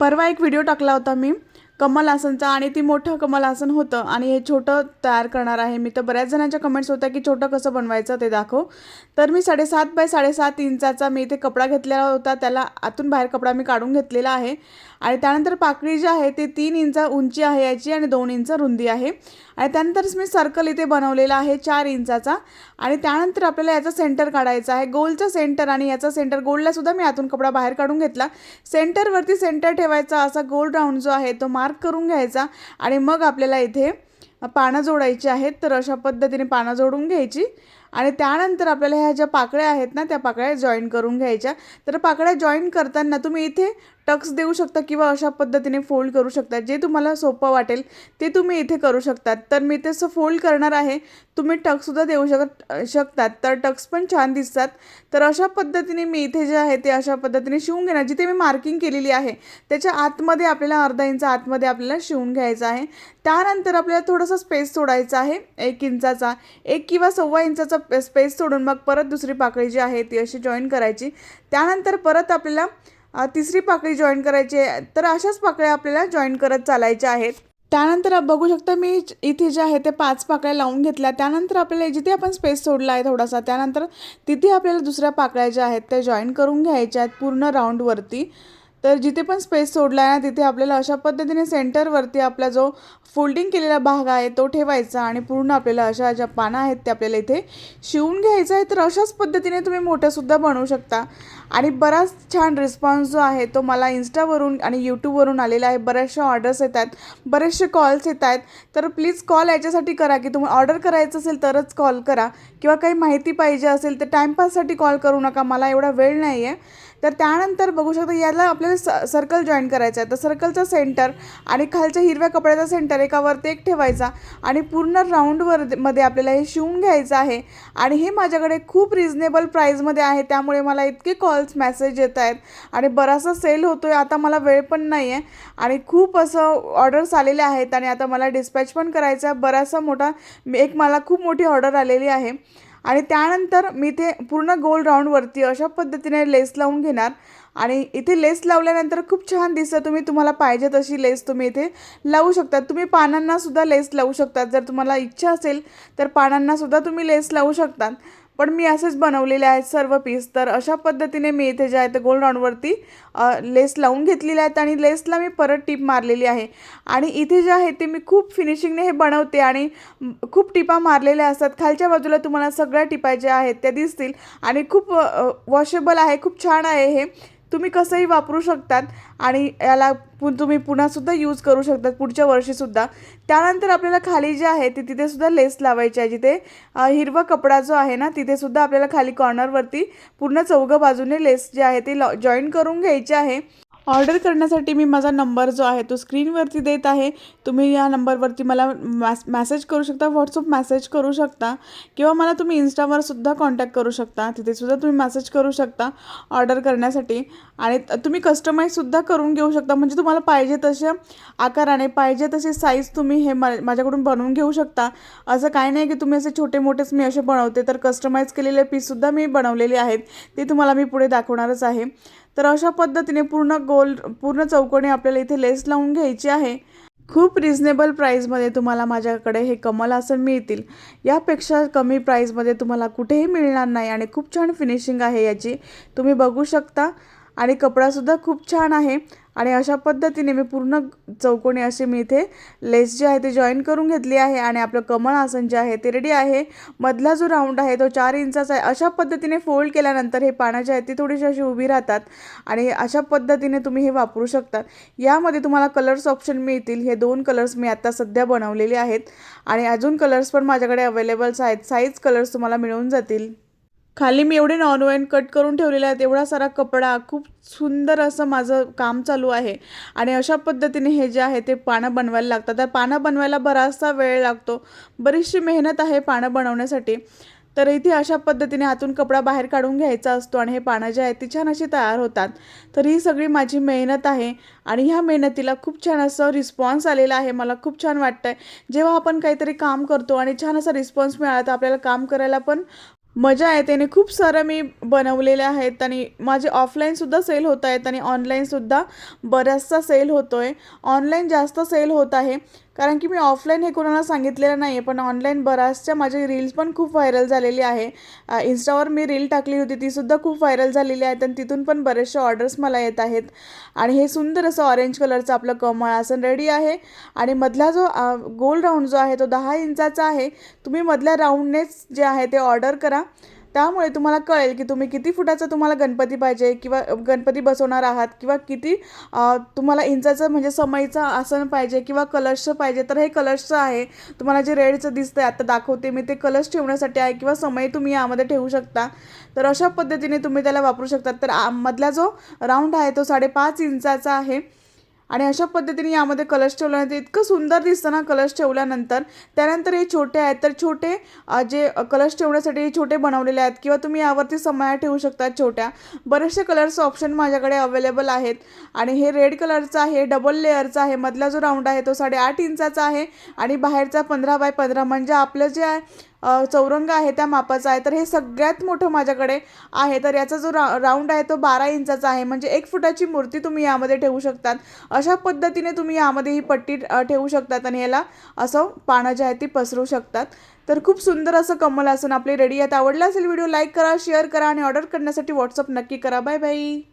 परवा एक व्हिडिओ टाकला होता मी. कमल आसनचा आणि ती मोठं कमल आसन होतं. आणि हे छोटं तयार करणार आहे. मी तर बऱ्याच जणांच्या कमेंट्स होत्या की छोटं कसं बनवायचं ते दाखव. तर मी साडेसात बाय साडेसात इंचाचा मी इथे कपडा घेतलेला होता. त्याला आतून बाहेर कपडा मी काढून घेतलेला आहे. आणि त्यानंतर पाकळी जी आहे ती तीन इंच उंची आहे याची आणि दोन इंच रुंदी आहे. आणि त्यानंतरच मी सर्कल इथे बनवलेला आहे चार इंचाचा. आणि त्यानंतर आपल्याला याचा सेंटर काढायचा आहे. गोलचा सेंटर आणि याचा सेंटर गोललासुद्धा मी आतून कपडा बाहेर काढून घेतला. सेंटरवरती सेंटर ठेवायचा असा गोल राऊंड जो आहे तो मार्क करून घ्यायचा आणि मग आपल्याला इथे पानं जोडायची आहेत तर अशा पद्धतीने पानं जोडून घ्यायची. आणि त्यानंतर आपल्याला ह्या ज्या पाकळ्या आहेत ना त्या पाकळ्या जॉईन करून घ्यायच्या. तर पाकळ्या जॉईन करताना तुम्ही इथे टक्स देऊ शकता किंवा अशा पद्धतीने फोल्ड करू शकता. जे तुम्हाला सोपं वाटेल ते तुम्ही इथे करू शकतात तर मी तसं फोल्ड करणार आहे. तुम्ही टक्ससुद्धा देऊ शकत शकतात. तर टक्स पण छान दिसतात. तर अशा पद्धतीने मी इथे जे आहे ते अशा पद्धतीने शिवून घेणार. जिथे मी मार्किंग केलेली आहे त्याच्या आतमध्ये आपल्याला अर्धा इंच आतमध्ये आपल्याला शिवून घ्यायचं आहे. त्यानंतर आपल्याला थोडासा स्पेस सोडायचा आहे. एक इंचाचा एक किंवा सव्वा इंचाचा स्पेस सोडून मग परत दुसरी पाकळी जी आहे ती अशी जॉईन करायची. त्यानंतर परत आपल्याला तिसरी पाकळी जॉईन करायची आहे. तर अशाच पाकळ्या आपल्याला जॉईन करत चालायच्या आहेत. त्यानंतर बघू शकता मी इथे जे आहे ते पाच पाकळ्या लावून घेतल्या. त्यानंतर आपल्याला जिथे आपण स्पेस सोडला आहे थोडासा त्यानंतर तिथे आपल्याला दुसऱ्या पाकळ्या ज्या आहेत त्या जॉईन करून घ्यायच्या आहेत पूर्ण राऊंडवरती तर जिथे पण स्पेस सोडला आहे ना तिथे आपल्याला अशा पद्धतीने सेंटरवरती आपला जो फोल्डिंग केलेला भाग आहे तो ठेवायचा आणि पूर्ण आपल्याला अशा ज्या पानं आहेत त्या आपल्याला इथे शिवून घ्यायचं आहे. तर अशाच पद्धतीने तुम्ही मोठ्यासुद्धा बनवू शकता. आणि बराच छान रिस्पॉन्स जो आहे तो मला इन्स्टावरून आणि यूट्यूबवरून आलेला आहे. बऱ्याचशा ऑर्डर्स येत आहेत बरेचसे कॉल्स येत आहेत तर प्लीज कॉल याच्यासाठी करा की तुम्हाला ऑर्डर करायचं असेल तरच कॉल करा. किंवा काही माहिती पाहिजे असेल तर टाईमपाससाठी कॉल करू नका. मला एवढा वेळ नाही आहे तर त्यानंतर बघू शकता याला आपल्याला स सर्कल जॉईन करायचं आहे तर सर्कलचा सेंटर आणि खालच्या हिरव्या कपड्याचा सेंटर एकावरती एक ठेवायचा आणि पूर्ण राऊंडवर मध्ये आपल्याला हे शिवून घ्यायचं आहे. आणि हे माझ्याकडे खूप रिझनेबल प्राईजमध्ये आहे. त्यामुळे मला इतके कॉल्स मेसेज येत आहेत. आणि बराचसा सेल होतो आहे आता मला वेळ पण नाही आहे आणि खूप असं ऑर्डर्स आलेले आहेत आणि आता मला डिस्पॅच पण करायचा आहे बराचसा मोठा एक मला खूप मोठी ऑर्डर आलेली आहे. आणि त्यानंतर मी इथे पूर्ण गोल राऊंडवरती अशा पद्धतीने लेस लावून घेणार. आणि इथे लेस लावल्यानंतर खूप छान दिसतं. तुम्ही तुम्हाला पाहिजे तशी लेस तुम्ही इथे लावू शकतात. तुम्ही पानांनासुद्धा लेस लावू शकतात. जर तुम्हाला इच्छा असेल तर पानांनासुद्धा तुम्ही लेस लावू शकतात. पण मी असेच बनवलेले आहेत सर्व पीस तर अशा पद्धतीने मी इथे जे आहे ते गोल राऊंडवरती लेस लावून घेतलेले आहेत आणि लेसला मी परत टिप मारलेली आहे. आणि इथे जे आहे ते मी खूप फिनिशिंगने हे बनवते आणि खूप टिपा मारलेल्या असतात. खालच्या बाजूला तुम्हाला सगळ्या टिपा ज्या आहेत त्या दिसतील. आणि खूप वॉशेबल आहे. खूप छान आहे हे. तुम्ही कसंही वापरू शकतात आणि याला पु तुम्ही पुन्हासुद्धा यूज करू शकतात पुढच्या वर्षीसुद्धा त्यानंतर आपल्याला खाली जे आहे ते तिथेसुद्धा लेस लावायची आहे. जिथे हिरवा कपडा जो आहे ना तिथेसुद्धा आपल्याला खाली कॉर्नरवरती पूर्ण चौघं बाजूने लेस जे आहे ते लॉ जॉईन करून घ्यायचे आहे. ऑर्डर करण्यासाठी मी माझा नंबर जो आहे तो स्क्रीनवरती देत आहे. तुम्ही या नंबरवरती मला मॅस मॅसेज करू शकता व्हॉट्सअप मॅसेज करू शकता किंवा मला तुम्ही इन्स्टावर सुद्धा कॉन्टॅक्ट करू शकता. तिथेसुद्धा तुम्ही मॅसेज करू शकता ऑर्डर करण्यासाठी. आणि तुम्ही कस्टमाईजसुद्धा करून घेऊ शकता. म्हणजे तुम्हाला पाहिजे तशा आकाराने पाहिजे तशी साईज तुम्ही हे मा माझ्याकडून बनवून घेऊ शकता. असं काही नाही की तुम्ही असे छोटे मोठेच मी असे बनवते. तर कस्टमाईज केलेले पीससुद्धा मी बनवलेले आहेत. ते तुम्हाला मी पुढे दाखवणारच आहे. तर अशा पद्धतीने पूर्ण गोल पूर्ण चौकोनी आपल्याला इथे लेस लावून घ्यायची आहे. खूप रिझनेबल प्राईजमध्ये तुम्हाला माझ्याकडे हे कमल आसन मिळतील. यापेक्षा कमी प्राईजमध्ये तुम्हाला कुठेही मिळणार नाही आणि खूप छान फिनिशिंग आहे याची. तुम्ही बघू शकता. आणि कपडासुद्धा खूप छान आहे. आणि अशा पद्धतीने मी पूर्ण चौकोनी असे मी इथे लेस जे आहे ते जॉईन करून घेतली आहे आणि आपलं कमळ आसन जे आहे ते रेडी आहे. मधला जो राऊंड आहे तो चार इंचाचा आहे. अशा पद्धतीने फोल्ड केल्यानंतर हे पानं जे आहेत ती थोडीशी अशी उभी राहतात आणि अशा पद्धतीने तुम्ही हे वापरू शकतात. यामध्ये तुम्हाला कलर्स ऑप्शन मिळतील. हे दोन कलर्स मी आता सध्या बनवलेले आहेत आणि अजून कलर्स पण माझ्याकडे अवेलेबल्स आहेत. साईज कलर्स तुम्हाला मिळून जातील. खाली मी एवढे नॉनवेन कट करून ठेवलेले आहेत एवढा सारा कपडा खूप सुंदर असं माझं काम चालू आहे. आणि अशा पद्धतीने हे जे आहे ते पानं बनवायला लागतात. तर पानं बनवायला बराचसा वेळ लागतो. बरीचशी मेहनत आहे पानं बनवण्यासाठी. तर इथे अशा पद्धतीने आतून कपडा बाहेर काढून घ्यायचा असतो आणि हे पानं जे आहेत ती छान अशी तयार होतात. तर ही सगळी माझी मेहनत आहे आणि ह्या मेहनतीला खूप छान असं रिस्पॉन्स आलेला आहे. मला खूप छान वाटतं आहे जेव्हा आपण काहीतरी काम करतो आणि छान असा रिस्पॉन्स मिळाला तर आपल्याला काम करायला पण मजा येते आणि खूप सारं मी बनवलेले आहेत आणि माझे ऑफलाईनसुद्धा सेल होत आहेत आणि ऑनलाईनसुद्धा बऱ्याचसा सेल होतो आहे ऑनलाईन जास्त सेल होत आहे. कारण की मी ऑफलाईन हे कोणाला सांगितलेलं नाही आहे पण ऑनलाईन बऱ्याचशा माझे रील्स पण खूप व्हायरल झालेली आहे. इन्स्टावर मी रील टाकली होती तीसुद्धा खूप व्हायरल झालेली आहेत आणि तिथून पण बरेचसे ऑर्डर्स मला येत आहेत. आणि हे सुंदर असं ऑरेंज कलरचं आपलं कमळ आसन रेडी आहे. आणि मधला जो गोल राऊंड जो आहे तो दहा इंचाचा आहे. तुम्ही मधल्या राऊंडनेच जे आहे ते ऑर्डर करा. त्यामुळे तुम्हाला कळेल की तुम्ही किती फुटाचा तुम्हाला गणपती पाहिजे किंवा गणपती बसवणार आहात किंवा किती तुम्हाला इंचाचं म्हणजे समईचं आसन पाहिजे किंवा कलशचं पाहिजे. तर हे कलशचं आहे. तुम्हाला जे रेडचं दिसतं आहे आता दाखवते मी. ते कलश ठेवण्यासाठी आहे किंवा समई तुम्ही यामध्ये ठेवू शकता. तर अशा पद्धतीने तुम्ही त्याला वापरू शकता. तर मधला जो राऊंड आहे तो साडेपाच इंचाचा आहे. आणि अशा पद्धतीने यामध्ये कलश ठेवल्यानंतर इतकं सुंदर दिसतं ना कलश ठेवल्यानंतर. त्यानंतर हे छोटे आहेत तर छोटे जे कलश ठेवण्यासाठी हे छोटे बनवलेले आहेत किंवा तुम्ही यावरती समया ठेवू शकता छोट्या. बरेचसे कलर्स ऑप्शन माझ्याकडे अवेलेबल आहेत. आणि हे रेड कलरचं आहे डबल लेअरचा आहे. मधला जो राऊंड आहे तो साडेआठ इंचाचा आहे आणि बाहेरचा पंधरा बाय पंधरा. म्हणजे आपलं जे आहे चौरंग आहे त्या मापाचा आहे. तर हे सगळ्यात मोठं माझ्याकडे आहे. तर याचा जो रा राऊंड आहे तो बारा इंचाचा आहे. म्हणजे एक फुटाची मूर्ती तुम्ही यामध्ये ठेवू शकतात. अशा पद्धतीने तुम्ही यामध्ये ही पट्टी ठेवू शकतात आणि याला असं पानं जे आहे ती पसरू शकतात. तर खूप सुंदर असं कमल असून आपली रेडी आहेत आवडला असेल व्हिडिओ लाईक करा शेअर करा आणि ऑर्डर करण्यासाठी व्हॉट्सअप नक्की करा. Bye bye